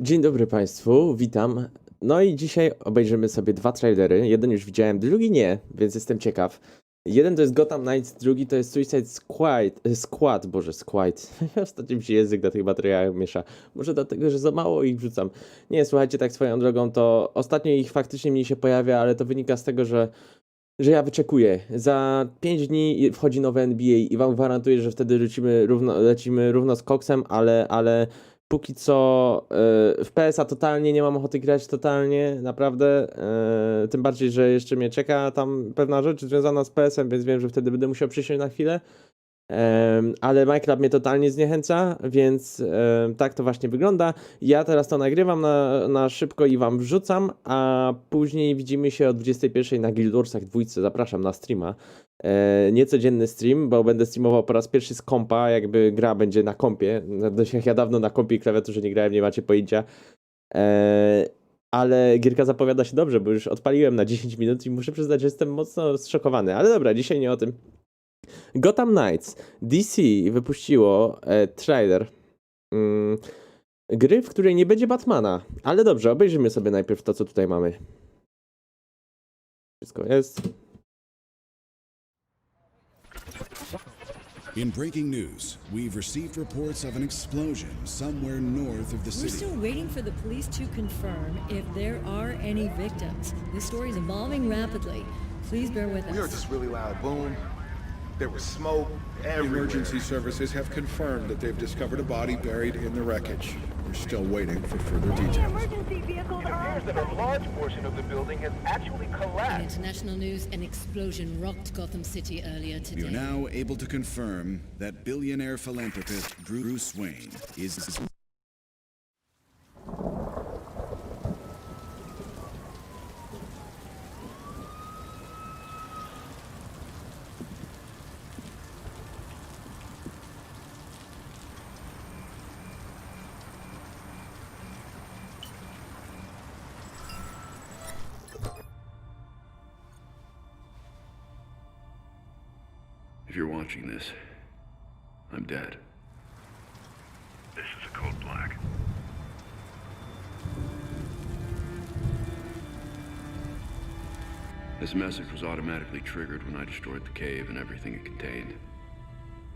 Dzień dobry Państwu, witam. No i dzisiaj obejrzymy sobie dwa trailery. Jeden już widziałem, drugi nie, więc jestem ciekaw. Jeden to jest Gotham Knights, drugi to jest Suicide Squad, e, Squad, boże, Squad. Ostatnio mi się język na tych materiałach miesza. Może dlatego, że za mało ich wrzucam. Nie, słuchajcie, tak swoją drogą, to ostatnio ich faktycznie mniej się pojawia, ale to wynika z tego, że że ja wyczekuję. Za 5 dni wchodzi nowe NBA i wam gwarantuję, że wtedy lecimy równo, lecimy równo z koksem, ale, ale póki co e, w PSA totalnie nie mam ochoty grać, totalnie, naprawdę. e, tym bardziej, że jeszcze mnie czeka tam pewna rzecz związana z PS-em, więc wiem, że wtedy będę musiał przysiąść na chwilę. Ale Minecraft mnie totalnie zniechęca, więc tak to właśnie wygląda. Ja teraz to nagrywam na, na szybko i wam wrzucam, a później widzimy się o 21 na Guild Warsach dwójce. Zapraszam na streama. E, niecodzienny stream, bo będę streamował po raz pierwszy z kompa, jakby gra będzie na kompie. Jak ja dawno na kompie i klawiaturze nie grałem, nie macie pojęcia. E, ale gierka zapowiada się dobrze, bo już odpaliłem na 10 minut i muszę przyznać, że jestem mocno zszokowany. Ale dobra, dzisiaj nie o tym. Gotham Knights. DC wypuściło e, trailer mm, gry, w której nie będzie Batmana. Ale dobrze, obejrzymy sobie najpierw to, co tutaj mamy. Wszystko jest. In breaking news, we've received reports of an explosion somewhere north of the We're city. still waiting for the police to confirm if there are any victims. This story is evolving rapidly. Please bear with We heard us. this really loud boom. There was smoke everywhere. Emergency services have confirmed that they've discovered a body buried in the wreckage. We're still waiting for further details. Emergency vehicles It appears that a large portion of the building has actually In collapsed. international news, an explosion rocked Gotham City earlier We today. are now able to confirm that billionaire philanthropist Bruce Wayne is If you're watching this, I'm dead. This is a code black. This message was automatically triggered when I destroyed the cave and everything it contained.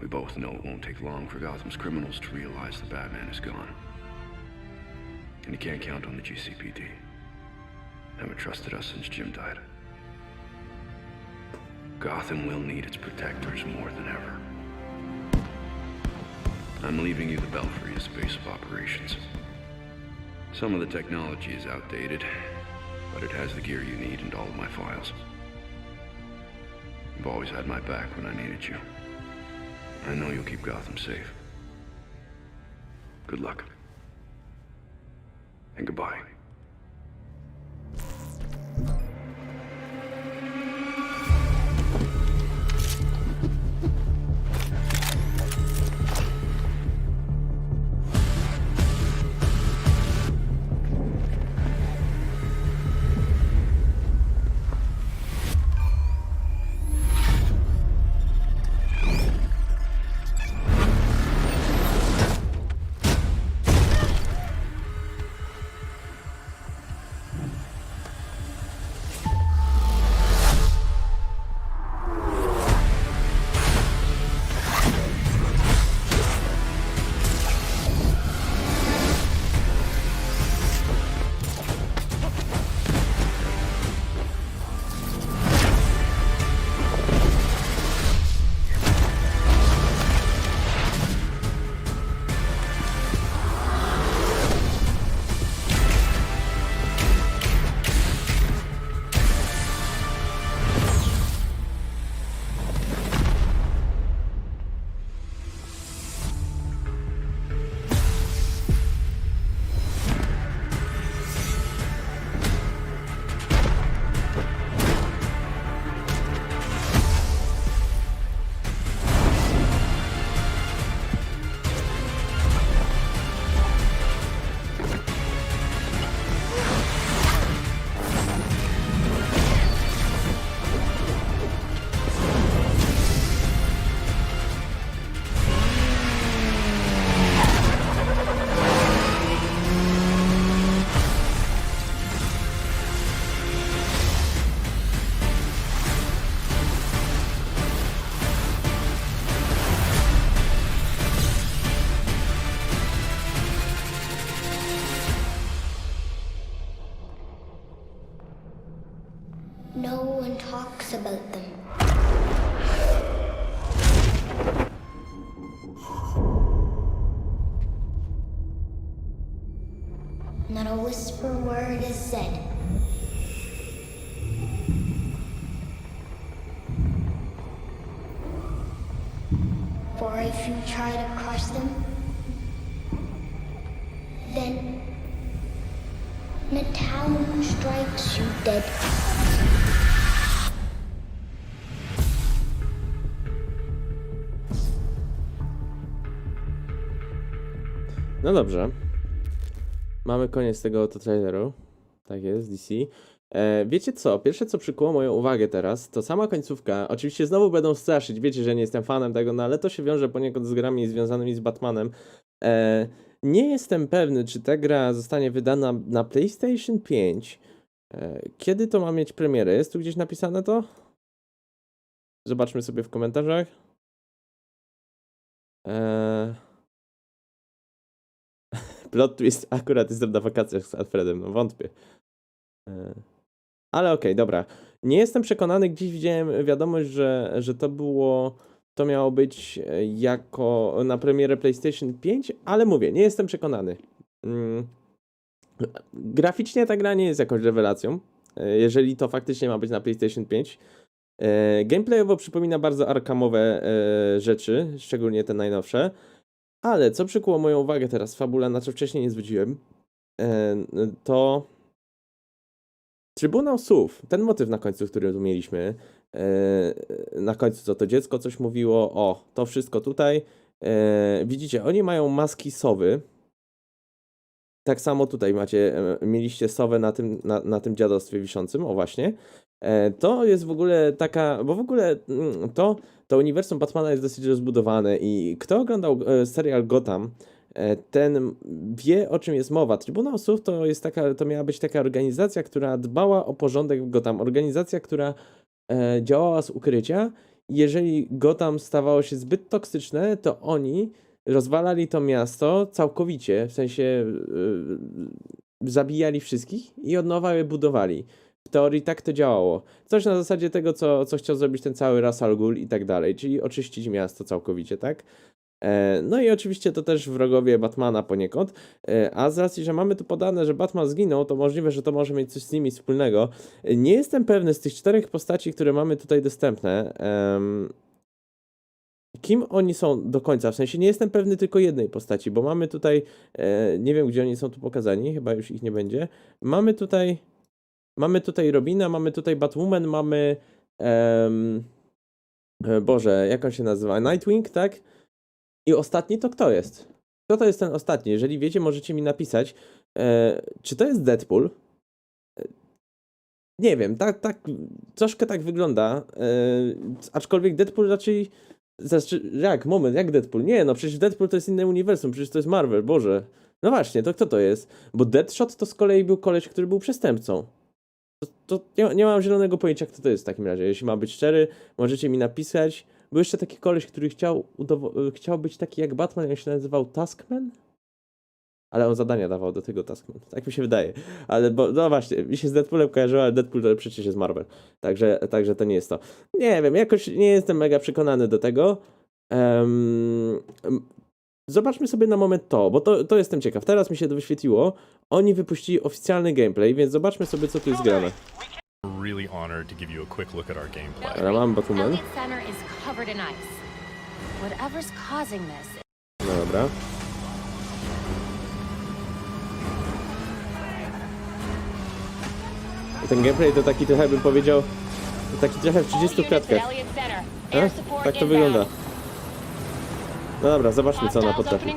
We both know it won't take long for Gotham's criminals to realize the Batman is gone. And you can't count on the GCPD. Haven't trusted us since Jim died. Gotham will need its protectors more than ever. I'm leaving you the Belfry as base of operations. Some of the technology is outdated, but it has the gear you need and all of my files. You've always had my back when I needed you. I know you'll keep Gotham safe. Good luck. And goodbye. Try to crush them, then strikes you dead. No dobrze. Mamy koniec tego oto traileru. Tak jest, DC. E, wiecie co? Pierwsze co przykuło moją uwagę teraz, to sama końcówka. Oczywiście znowu będą straszyć, wiecie, że nie jestem fanem tego, no ale to się wiąże poniekąd z grami związanymi z Batmanem. E, nie jestem pewny, czy ta gra zostanie wydana na PlayStation 5. E, kiedy to ma mieć premierę? Jest tu gdzieś napisane to? Zobaczmy sobie w komentarzach. Eee... Plot twist, akurat jestem na wakacjach z Alfredem, no wątpię. E, Ale okej, dobra. Nie jestem przekonany, gdzieś widziałem wiadomość, że, że to było, to miało być e, jako na premierę PlayStation 5, ale mówię, nie jestem przekonany. Mm. Graficznie ta gra nie jest jakąś rewelacją, e, jeżeli to faktycznie ma być na PlayStation 5. E, Gameplayowo przypomina bardzo arkamowe rzeczy, szczególnie te najnowsze. Ale co przykuło moją uwagę teraz, fabula, na co wcześniej nie zwróciłem, e, to Trybunał Słów, ten motyw na końcu, który tu mieliśmy, e, na końcu co to dziecko coś mówiło, o, to wszystko tutaj, e, widzicie, oni mają maski sowy, tak samo tutaj macie, mieliście sowę na tym, na, na tym dziadostwie wiszącym, o właśnie, To jest w ogóle taka, bo w ogóle mm, to, to uniwersum Batmana jest dosyć rozbudowane i kto oglądał e, serial Gotham, e, ten wie o czym jest mowa. Trybunał Słów to jest taka, to miała być taka organizacja, która dbała o porządek w Gotham. Organizacja, która e, działała z ukrycia. Jeżeli Gotham stawało się zbyt toksyczne, to oni rozwalali to miasto całkowicie, w sensie e, zabijali wszystkich i od nowa je budowali. W teorii tak to działało. Coś na zasadzie tego, co, co chciał zrobić ten cały Ras Al Ghul i tak dalej, czyli oczyścić miasto całkowicie, tak? E, No i oczywiście to też wrogowie Batmana poniekąd, E, a z racji, że mamy tu podane, że Batman zginął, to możliwe, że to może mieć coś z nimi wspólnego. E, Nie jestem pewny z tych czterech postaci, które mamy tutaj dostępne, kim oni są do końca. W sensie nie jestem pewny tylko jednej postaci, bo mamy tutaj, e, nie wiem gdzie oni są tu pokazani, chyba już ich nie będzie. Mamy tutaj, mamy tutaj Robina, mamy tutaj Batwoman, mamy, e, Boże, jak on się nazywa? Nightwing, tak? I ostatni to kto jest? Kto to jest ten ostatni? Jeżeli wiecie, możecie mi napisać. E, czy to jest Deadpool? E, Nie wiem, tak, tak, troszkę tak wygląda. E, aczkolwiek Deadpool raczej. Znaczy, jak, moment, jak Deadpool? Nie, no przecież Deadpool to jest inne uniwersum, przecież to jest Marvel, Boże. No właśnie, to kto to jest? Bo Deadshot to z kolei był koleś, który był przestępcą. To, to nie, nie mam zielonego pojęcia, kto to jest w takim razie. Jeśli ma być szczery, możecie mi napisać. Był jeszcze taki koleś, który chciał, udowo- chciał być taki jak Batman, jak się nazywał Taskman? Ale on zadania dawał do tego Taskman. Tak mi się wydaje. Ale bo, no właśnie, mi się z Deadpoolem kojarzyło, ale Deadpool to przecież jest Marvel. Także, także to nie jest to. Nie wiem, jakoś nie jestem mega przekonany do tego. Em, zobaczmy sobie na moment to, bo to, to jestem ciekaw. Teraz mi się to wyświetliło. Oni wypuścili oficjalny gameplay, więc zobaczmy sobie, co tu jest grane. really honored to give you a quick look at our gameplay. Dobra, mam Batwoman. Elliott Center is covered in ice. Whatever's causing this No dobra. I ten gameplay to taki trochę bym powiedział, to taki trochę w 30 klatkach. Center. A? Support Tak to inbound. wygląda. No dobra, zobaczmy co ona potrafi.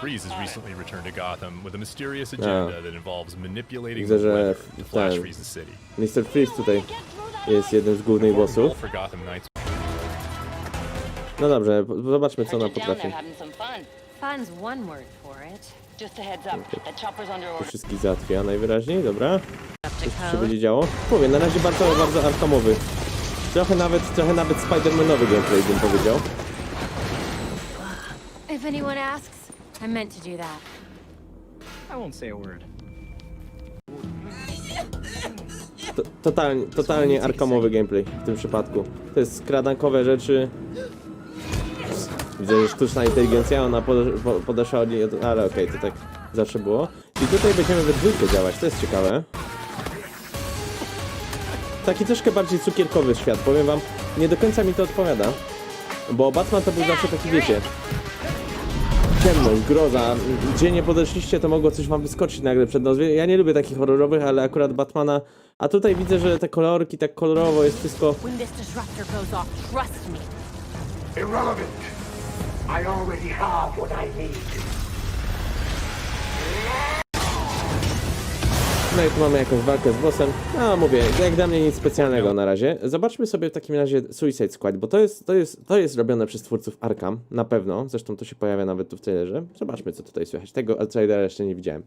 Freeze has recently returned to Gotham with a mysterious agenda that involves manipulating Widzę, the że weather to flash ten- freeze the city. Mr. Freeze tutaj jest jednym z głównych Goal bossów. for Gotham Knights No dobrze, po- zobaczmy co ona potrafi. Fun's one word for it. Just a heads up, that chopper's under To order. wszystkich załatwia najwyraźniej, dobra. Up to tu się code. będzie działo. Mówię, na razie bardzo, bardzo arkamowy. Trochę nawet, trochę nawet Spider-Manowy gameplay bym powiedział. If anyone asks, I meant to do that. I won't say a word. to, totalnie, totalnie arkamowy gameplay w tym przypadku. To jest skradankowe rzeczy. Widzę, że sztuczna inteligencja, ona pod, po- podeszła od niej, ale okej, to tak zawsze było. I tutaj będziemy we dwójkę działać, to jest ciekawe. Taki troszkę bardziej cukierkowy świat, powiem wam, nie do końca mi to odpowiada. Bo Batman to był zawsze taki, wiecie, ciemność, groza. Gdzie nie podeszliście, to mogło coś wam wyskoczyć nagle przed nos. Ja nie lubię takich horrorowych, ale akurat Batmana. A tutaj widzę, że te kolorki, tak kolorowo jest wszystko. Irrelevant. I already have what I need. No i tu mamy jakąś walkę z bossem. No mówię, jak dla mnie nic specjalnego na razie. Zobaczmy sobie w takim razie Suicide Squad, bo to jest, to jest, to jest robione przez twórców Arkham, na pewno. Zresztą to się pojawia nawet tu w trailerze. Zobaczmy, co tutaj słychać. Tego trailera jeszcze nie widziałem.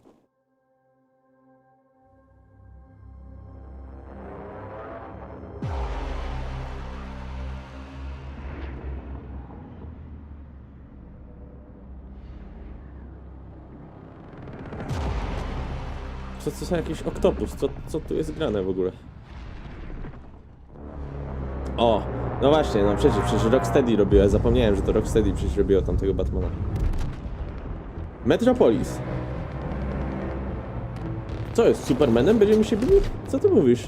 Co to są jakiś oktopus? Co, co tu jest grane w ogóle? O! No właśnie, no przecież, przecież Rocksteady robiło, zapomniałem, że to Rocksteady przecież robiło tamtego Batmana. Metropolis. Co jest, Supermanem będziemy się bili? Co ty mówisz?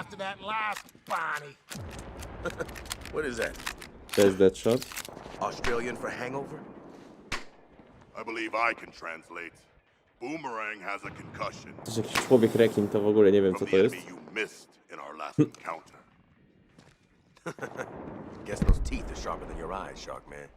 after that last Barney. What is that? To jest Deadshot. Australian for hangover? I believe I can translate. Boomerang has a concussion To jest jakiś człowiek rekin, to w ogóle nie wiem co to jest. you missed in our last encounter. Guess those teeth are sharper than your eyes, Shark Man.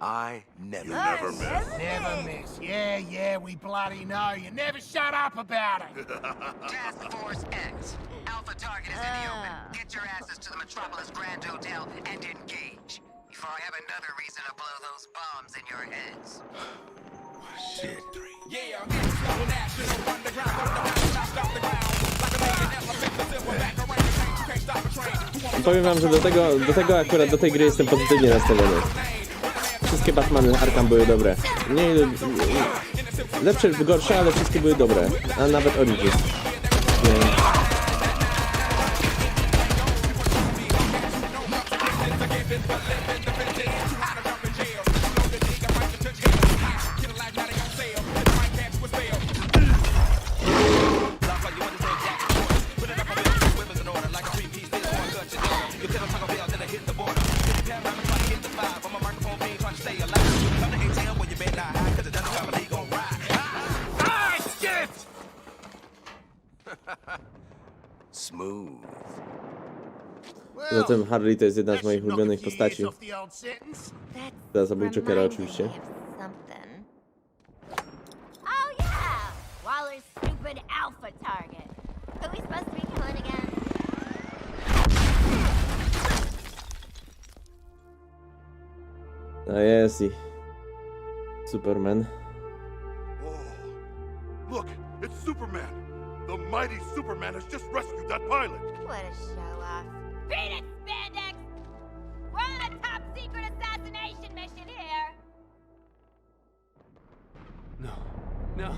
I never. You never miss. Never miss. Yeah, yeah, we bloody know. You never shut up about it. Task Force X. Alpha target is in the open. Ah. Get your asses to the Metropolis Grand Hotel and engage. Before I have another reason to blow those bombs in your heads. Shit. Powiem wam, że do tego, do tego akurat do tej gry jestem pozytywnie nastawiony. Wszystkie Batmany Arkham były dobre. Nie, lepsze lub gorsze, ale wszystkie były dobre. A nawet Origins. Nie. Zatem Harley to jest jedna z moich ulubionych postaci. Za zabójczego Jokera oczywiście. Oh? A jest i... Superman. Whoa. Look, it's Superman. The mighty Superman has just rescued that pilot. What a show off. Beat it, No.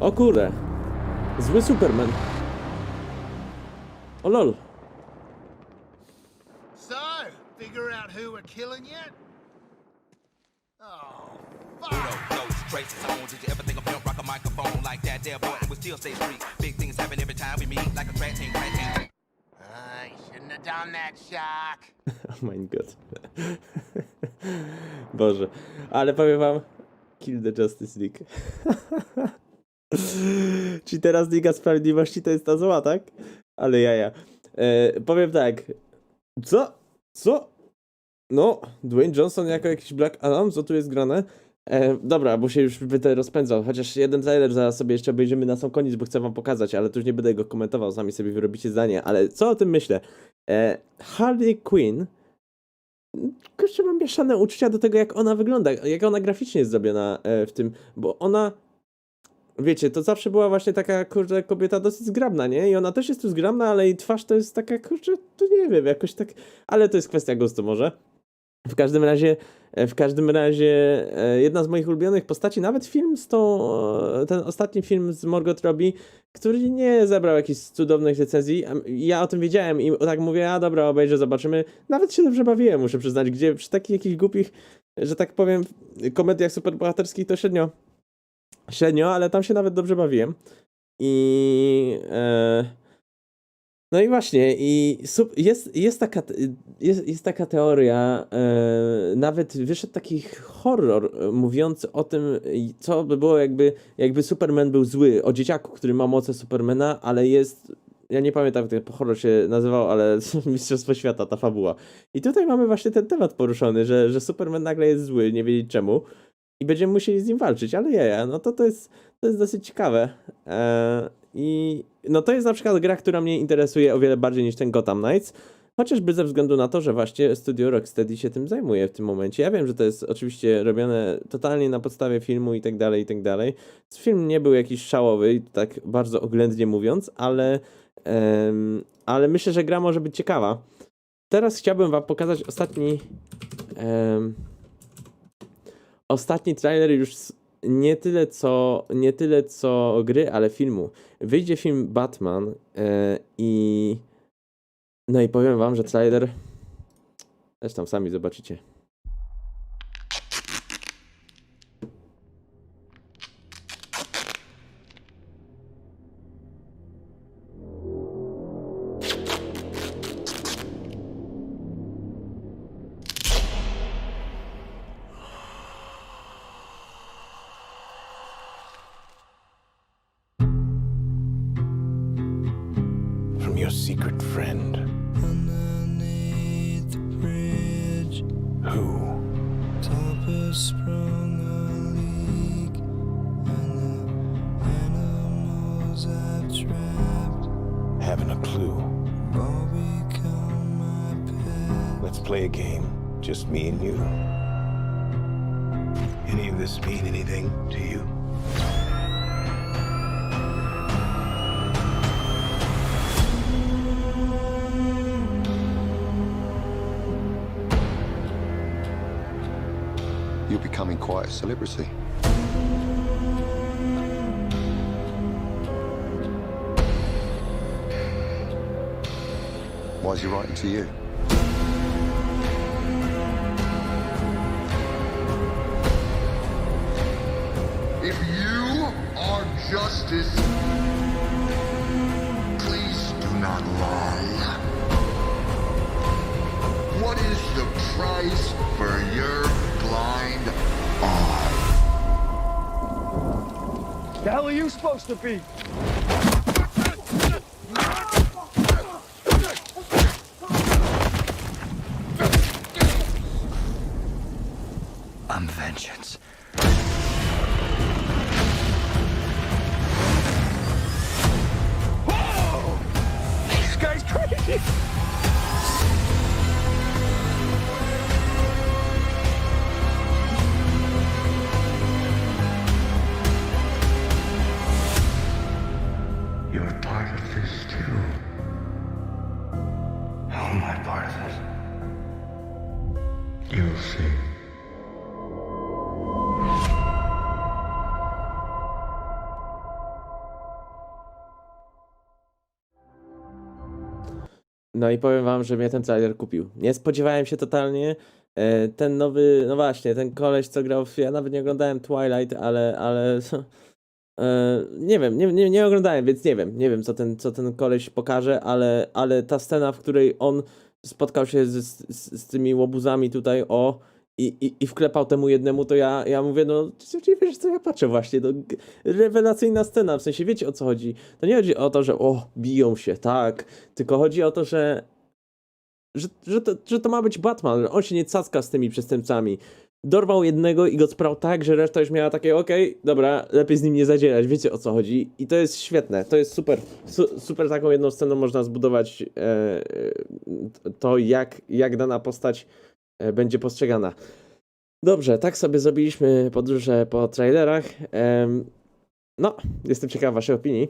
O kurde! Zły Superman. O lol. So, figure out who we're killing yet? Oh, fuck. Those traces, I want you to ever think of jump rock a microphone like that there boy and we still stay street. Big things happen every time we meet like a track team, crack team. I shouldn't have done that, Shark. Oh my god. Boże. Ale powiem wam, Kill the Justice League. Czyli teraz Liga Sprawiedliwości to jest ta zła, tak? Ale jaja. E, powiem tak. Co? Co? No, Dwayne Johnson jako jakiś Black Adam? Co tu jest grane? E, dobra, bo się już będę rozpędzał. Chociaż jeden trailer zaraz sobie jeszcze obejrzymy na sam koniec, bo chcę wam pokazać, ale tu już nie będę go komentował, sami sobie wyrobicie zdanie. Ale co o tym myślę? E, Harley Quinn kurczę, mam mieszane uczucia do tego, jak ona wygląda, jak ona graficznie jest zrobiona e, w tym, bo ona, wiecie, to zawsze była właśnie taka, kurczę, kobieta dosyć zgrabna, nie? I ona też jest tu zgrabna, ale jej twarz to jest taka, kurczę, to nie wiem, jakoś tak, ale to jest kwestia gustu może. W każdym razie, e, w każdym razie e, jedna z moich ulubionych postaci, nawet film z tą, e, ten ostatni film z Morgot Robbie, który nie zebrał jakichś cudownych recenzji. Ja o tym wiedziałem i tak mówię, a dobra, obejrzę, zobaczymy. Nawet się dobrze bawiłem, muszę przyznać, gdzie przy takich jakichś głupich, że tak powiem, komediach superbohaterskich to średnio, średnio, ale tam się nawet dobrze bawiłem. I... E, no i właśnie, i sup- jest, jest, taka, jest, jest taka teoria, e, nawet wyszedł taki horror e, mówiący o tym, co by było jakby, jakby Superman był zły, o dzieciaku, który ma moce Supermana, ale jest, ja nie pamiętam jak ten horror się nazywał, ale Mistrzostwo Świata, ta fabuła. I tutaj mamy właśnie ten temat poruszony, że, że Superman nagle jest zły, nie wiedzieć czemu i będziemy musieli z nim walczyć, ale ja, no to to jest, to jest dosyć ciekawe. E, I no to jest na przykład gra, która mnie interesuje o wiele bardziej niż ten Gotham Knights. Chociażby ze względu na to, że właśnie studio Rocksteady się tym zajmuje w tym momencie. Ja wiem, że to jest oczywiście robione totalnie na podstawie filmu i tak dalej, i tak dalej. Film nie był jakiś szałowy, tak bardzo oględnie mówiąc, ale, ale myślę, że gra może być ciekawa. Teraz chciałbym wam pokazać ostatni ostatni trailer już nie tyle co nie tyle co gry, ale filmu. Wyjdzie film Batman e, i no i powiem wam, że trailer zresztą sami zobaczycie. Let's play a game. Just me and you. Any of this mean anything to you? You're becoming quite a celebrity. Why is he writing to you? If you are justice, please do not lie. What is the price for your blind eye? The hell are you supposed to be? No i powiem wam, że mnie ten trailer kupił. Nie spodziewałem się totalnie. E, Ten nowy, no właśnie, ten koleś, co grał w. Ja nawet nie oglądałem Twilight, ale. ale e, nie wiem, nie, nie, nie oglądałem, więc nie wiem. Nie wiem, co ten, co ten koleś pokaże, ale, ale ta scena, w której on spotkał się z, z, z tymi łobuzami tutaj, o. i, i, i wklepał temu jednemu, to ja, ja mówię, no wiesz co, ja patrzę właśnie, no rewelacyjna scena, w sensie wiecie o co chodzi. To nie chodzi o to, że o, biją się, tak, tylko chodzi o to, że że, że, to, że to ma być Batman, że on się nie cacka z tymi przestępcami. Dorwał jednego i go sprał tak, że reszta już miała takie, okej, dobra, lepiej z nim nie zadzierać, wiecie o co chodzi. I to jest świetne, to jest super. Su, super taką jedną sceną można zbudować e, e, to, jak, jak dana postać będzie postrzegana. Dobrze, tak sobie zrobiliśmy podróże po trailerach. No, jestem ciekaw waszej opinii.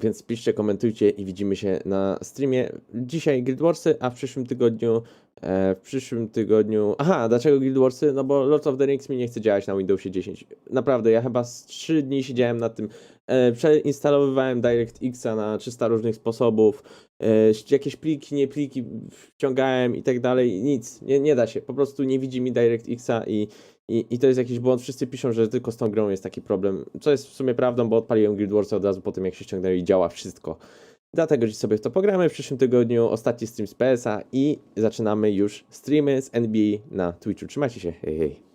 Więc piszcie, komentujcie i widzimy się na streamie. Dzisiaj Guild Warsy, a w przyszłym tygodniu. E, w przyszłym tygodniu. Aha, dlaczego Guild Warsy? No bo Lord of the Rings mi nie chce działać na Windowsie 10. Naprawdę, ja chyba z 3 dni siedziałem nad tym. E, przeinstalowywałem DirectXa na 300 różnych sposobów. E, jakieś pliki, nie pliki wciągałem i tak dalej. Nic, nie, nie da się. Po prostu nie widzi mi DirectXa i, i, I to jest jakiś błąd. Wszyscy piszą, że tylko z tą grą jest taki problem. Co jest w sumie prawdą, bo odpaliłem Guild Wars od razu po tym, jak się ściągnęło i działa wszystko. Dlatego dziś sobie w to pogramy. W przyszłym tygodniu ostatni stream z PS-a i zaczynamy już streamy z NBA na Twitchu. Trzymajcie się. Hej, hej.